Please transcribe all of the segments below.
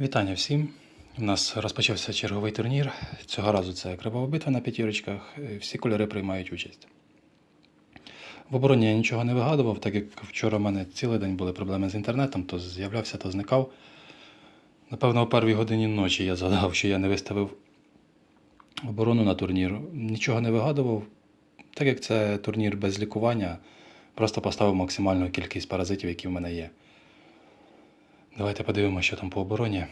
Вітання всім. У нас розпочався черговий турнір. Цього разу це кривава битва на п'ятірочках. Всі кольори приймають участь. В обороні я нічого не вигадував, так як вчора в мене цілий день були проблеми з інтернетом, то з'являвся, то зникав. Напевно, о першій годині ночі я згадав, що я не виставив оборону на турнір. Нічого не вигадував, так як це турнір без лікування, просто поставив максимальну кількість паразитів, які в мене є. Давайте подивимося, що там по обороні.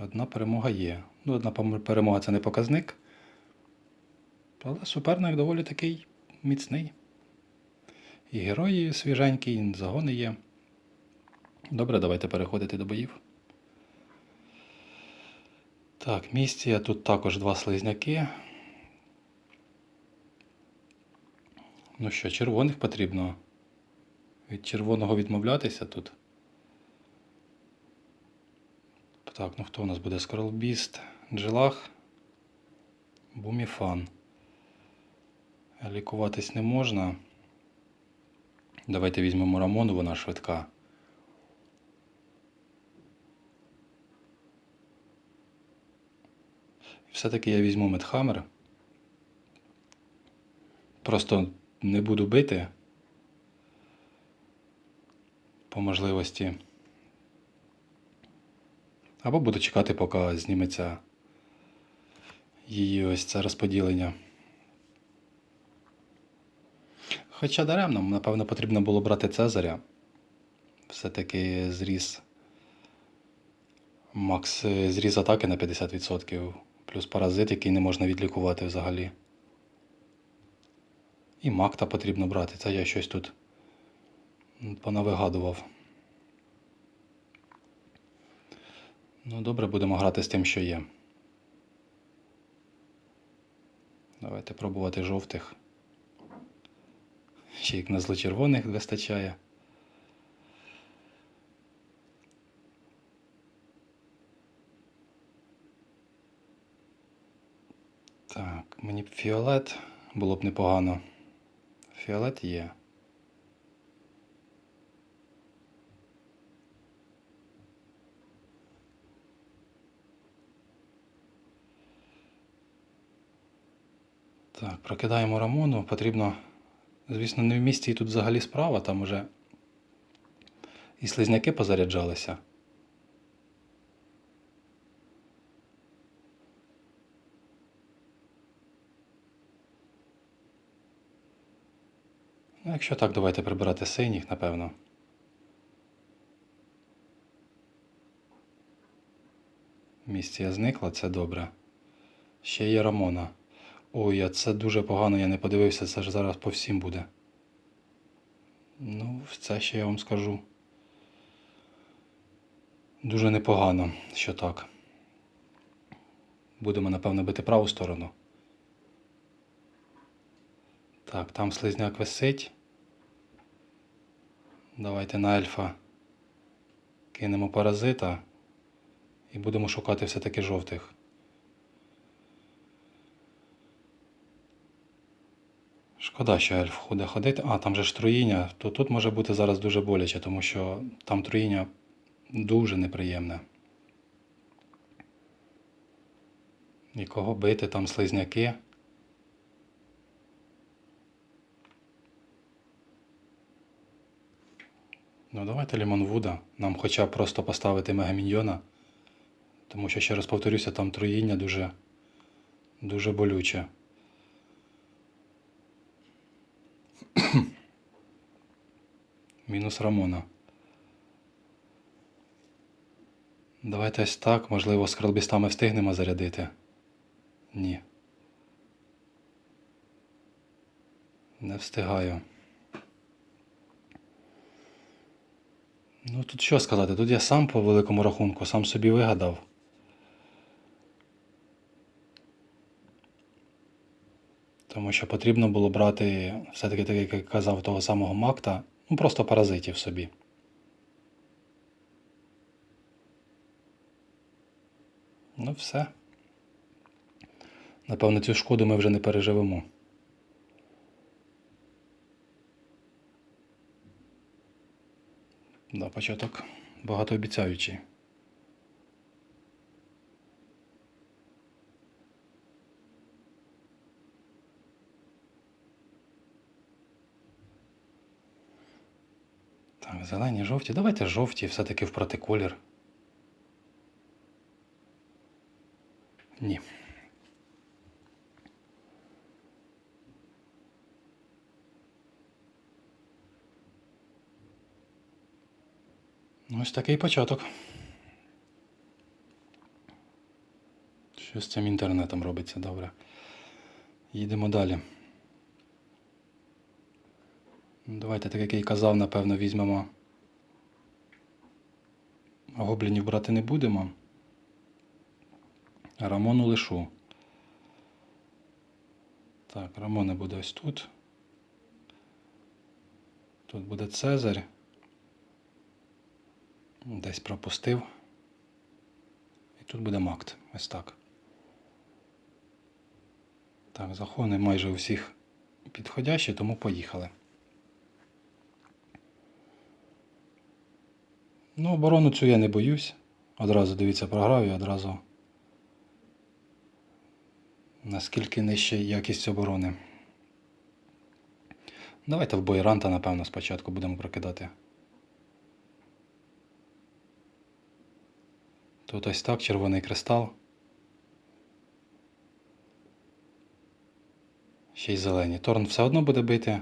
Одна перемога є. Ну, одна перемога це не показник. Але суперник доволі такий міцний. І герої свіженькі, і загони є. Добре, давайте переходити до боїв. Так, місція тут також два слизняки. Ну що, червоних потрібно. Від червоного відмовлятися тут. Так, ну хто у нас буде? Скорлбіст, Джилах, Буміфан. Лікуватись не можна. Давайте візьмемо Рамону, вона швидка. Все-таки я візьму Медхаммер. Просто не буду бити. По можливості. Або буду чекати, поки зніметься її ось це розподілення. Хоча даремно, напевно, потрібно було брати Цезаря. Все-таки зріс. Макс зріс атаки на 50%, плюс паразит, який не можна відлікувати взагалі. І Макта потрібно брати. Це я щось тут понавигадував. Ну, добре, будемо грати з тим, що є. Давайте пробувати жовтих. Ще як на злочервоних вистачає. Так, мені б фіолет було б непогано. Фіолет є. Так, прокидаємо Рамону. Потрібно, звісно, не в місті і тут взагалі справа, там уже і слизняки позаряджалися. Ну, якщо так, давайте прибирати синіх, напевно. Місція зникла, це добре. Ще є Рамона. Ой, а це дуже погано, я не подивився, це ж зараз по всім буде. Ну, це ще я вам скажу. Дуже непогано, що так. Будемо, напевно, бити праву сторону. Так, там слизняк висить. Давайте на ельфа кинемо паразита і будемо шукати все-таки жовтих. Шкода, що ельф буде ходити. А, там же ж труїння, то тут може бути зараз дуже боляче, тому що там труїння дуже неприємне. І кого бити, там слизняки. Ну, давайте Лімонвуда. Нам хоча б просто поставити мегаміньйона. Тому що, ще раз повторюся, там труїння дуже, дуже болюче. Мінус Рамона. Давайте ось так. Можливо, з крилбістами встигнемо зарядити. Ні. Не встигаю. Ну тут що сказати? Тут я сам по великому рахунку, сам собі вигадав. Тому що потрібно було брати, все-таки, так як я казав, того самого Макта, ну просто паразитів собі. Ну все. Напевно, цю шкоду ми вже не переживемо. Да, початок багатообіцяючий. Так, зелені, жовті. Давайте жовті, все-таки в протиколір. Ні. Ось такий початок. Що з цим інтернетом робиться добре. Їдемо далі. Давайте, так як я й казав, напевно, візьмемо. Гоблінів брати не будемо. Рамону лишу. Так, Рамона буде ось тут. Тут буде Цезарь. Десь пропустив. І тут буде Макт. Ось так. Так, заходи майже у всіх підходящі, тому поїхали. Ну, оборону цю я не боюсь. Одразу дивіться програв і одразу наскільки нижча якість оборони. Давайте в Бойранта, напевно, спочатку будемо прокидати. Тут ось так, червоний кристал. Ще й зелені. Торн все одно буде бити.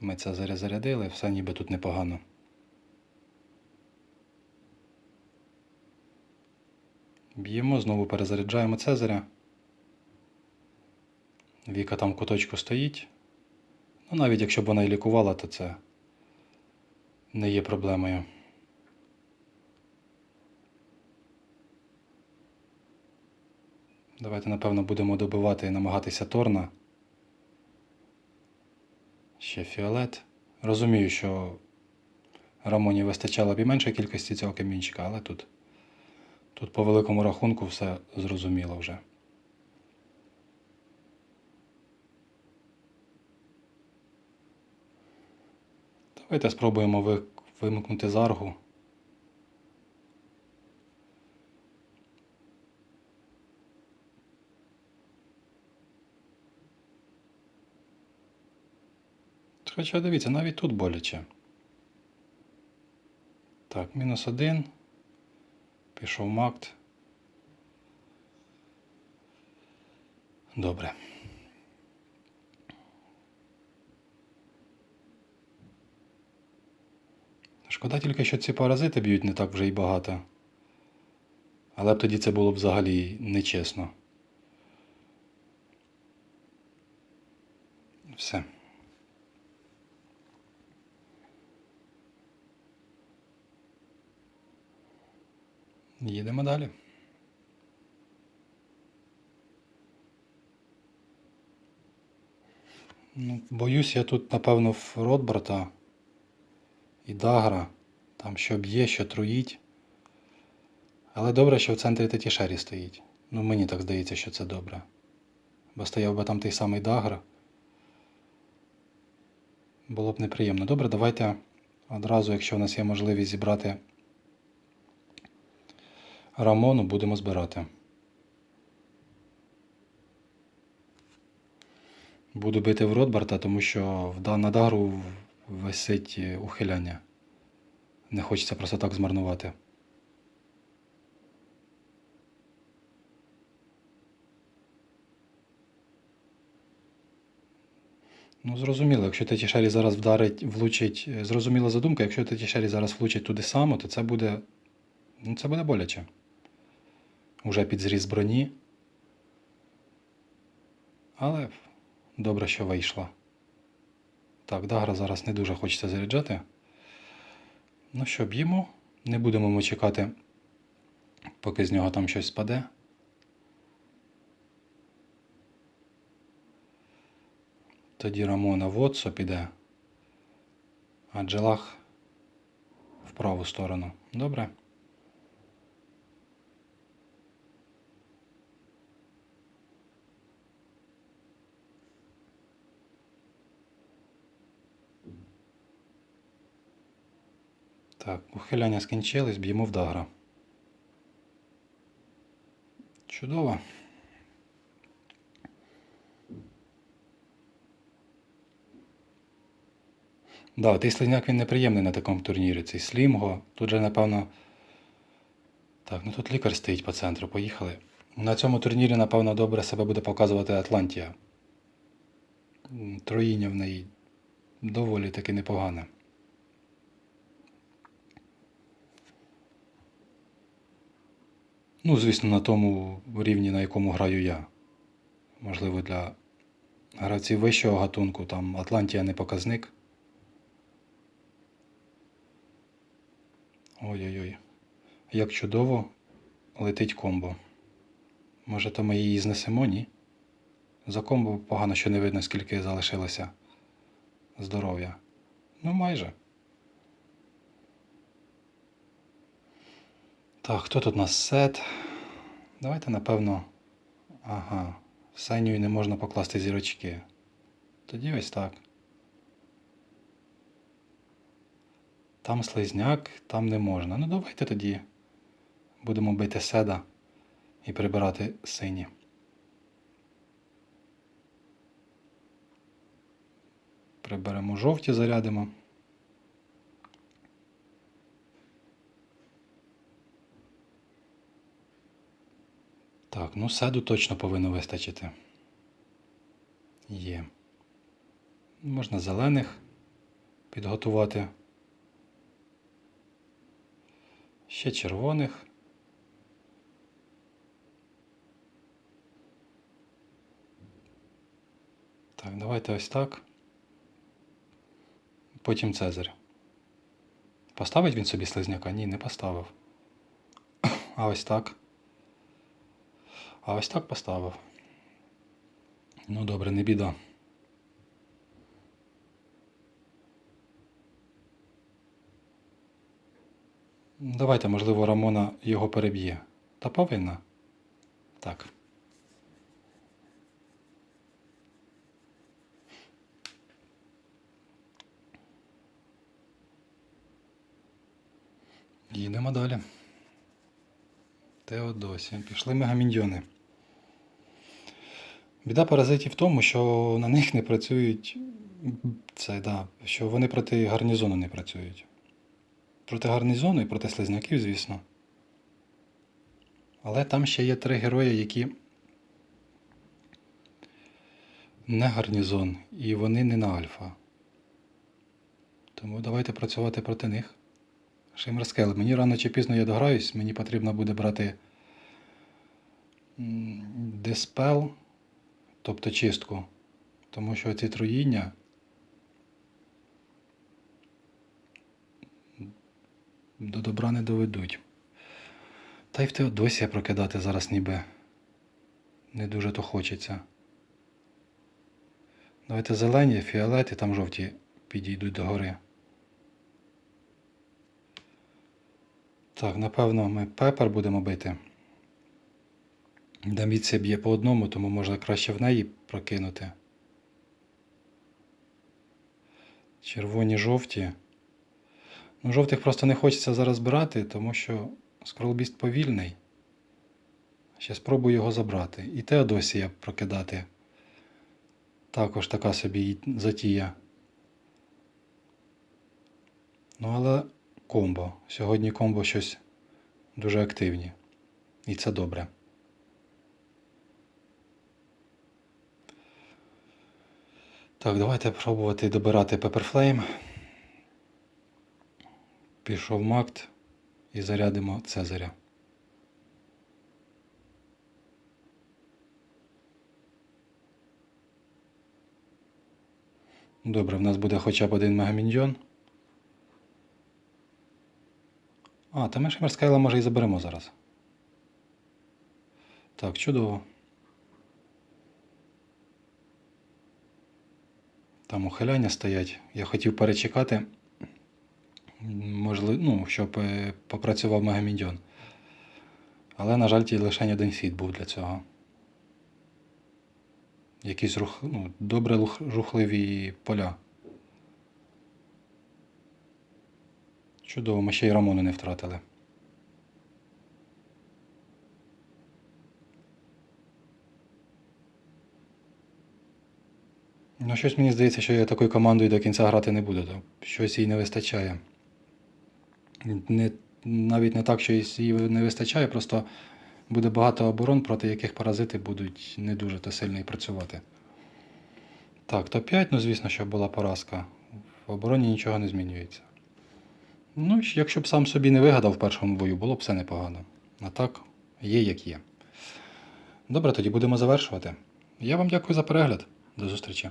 Ми це заря- зарядили, все ніби тут непогано. Б'ємо, знову перезаряджаємо Цезаря. Віка там в куточку стоїть. Ну, навіть якщо б вона і лікувала, то це не є проблемою. Давайте, напевно, будемо добивати і намагатися Торна. Ще фіолет. Розумію, що Рамоні вистачало б і меншої кількості цього камінчика, але тут, тут по великому рахунку все зрозуміло вже. Давайте спробуємо вимкнути заргу. Хоча дивіться, навіть тут боляче. Так, мінус один. Пішов макт. Добре. Шкода тільки, що ці паразити б'ють не так вже й багато. Але б тоді це було б взагалі нечесно. Все. Їдемо далі. Ну, боюсь, я тут, напевно, в Ротбарта і Дагра. Там що б'є, що труїть. Але добре, що в центрі Тетішері стоїть. Ну, мені так здається, що це добре. Бо стояв би там той самий Дагра. Було б неприємно. Добре, давайте одразу, якщо у нас є можливість зібрати Рамону, будемо збирати. Буду бити в Ротбарта, тому що на Дагру висить ухиляння. Не хочеться просто так змарнувати. Ну, зрозуміло, якщо Тетішері зараз вдарить, влучить. е, Зрозуміла задумка, якщо Тетішері зараз влучить туди само, то це буде. Ну, це буде боляче. Уже під зріз броні. Але добре, що вийшла. Так, Дагра зараз не дуже хочеться заряджати. Ну що, б'ємо. Не будемо ми чекати, поки з нього там щось спаде. Тоді Рамона в Отсо піде, а Джелах в праву сторону. Добре? Так, ухиляння скінчились, б'ємо в дагра. Чудово. Да, той слизняк він неприємний на такому турнірі. Цей слімго. Тут же, напевно. Так, ну тут лікар стоїть по центру. Поїхали. На цьому турнірі, напевно, добре себе буде показувати Атлантія. Троїння в неї доволі таки непогане. Ну, звісно, на тому рівні, на якому граю я. Можливо, для гравців вищого гатунку там Атлантія не показник. Ой-ой-ой. Як чудово летить комбо. Може, то ми її знесемо, ні? За комбо погано, що не видно, скільки залишилося здоров'я. Ну, майже. Так, хто тут у нас сет? Давайте, напевно. Ага. В Сенію не можна покласти зірочки. Тоді ось так. Там слизняк, там не можна. Ну давайте тоді будемо бити седа і прибирати сині. Приберемо жовті, зарядимо. Так, ну седу точно повинно вистачити. Є. Можна зелених підготувати. Ще червоних. Так, давайте ось так. Потім Цезарь. Поставить він собі слизняка? Ні, не поставив. А ось так. А ось так поставив. Ну добре, не біда. Давайте, можливо, Рамона його переб'є. Та повинна. Так. Їдемо далі. Теодосія. Пішли мегаміньйони. Біда паразитів в тому, що на них не працюють. Це, да, що вони проти гарнізону не працюють. Проти гарнізону і проти слизняків, звісно. Але там ще є три герої, які не гарнізон, і вони не на альфа. Тому давайте працювати проти них. Шеймерскел. Мені рано чи пізно я дограюсь, мені потрібно буде брати диспел, тобто чистку. Тому що ці труїння до добра не доведуть. Та й в Теодосія прокидати зараз ніби не дуже то хочеться. Давайте зелені, фіолети, там жовті підійдуть до гори. Так, напевно, ми пепер будемо бити. Даміція б'є по одному, тому можна краще в неї прокинути. Червоні жовті. Ну, жовтих просто не хочеться зараз брати, тому що скролбіст повільний. Ще спробую його забрати. І Теодосія прокидати. Також така собі затія. Ну, але комбо. Сьогодні комбо щось дуже активні. І це добре. Так, давайте пробувати добирати Pepperflame. Пішов Макт і зарядимо Цезаря. Добре, в нас буде хоча б один мегаміньйон. А, та ми Шемерскайла може і заберемо зараз. Так, чудово. Там ухиляння стоять. Я хотів перечекати. Можливо, ну, щоб е, попрацював Мегамідьон. Але, на жаль, тільки лише один хід був для цього. Якісь рух, ну, добре рухливі поля. Чудово, ми ще й Рамону не втратили. Ну, щось мені здається, що я такою командою до кінця грати не буду. Щось їй не вистачає. Не, навіть не так, що їй не вистачає, просто буде багато оборон, проти яких паразити будуть не дуже то сильно і працювати. Так, то 5, ну звісно, що була поразка. В обороні нічого не змінюється. Ну, якщо б сам собі не вигадав в першому бою, було б все непогано. А так, є як є. Добре, тоді будемо завершувати. Я вам дякую за перегляд. До зустрічі.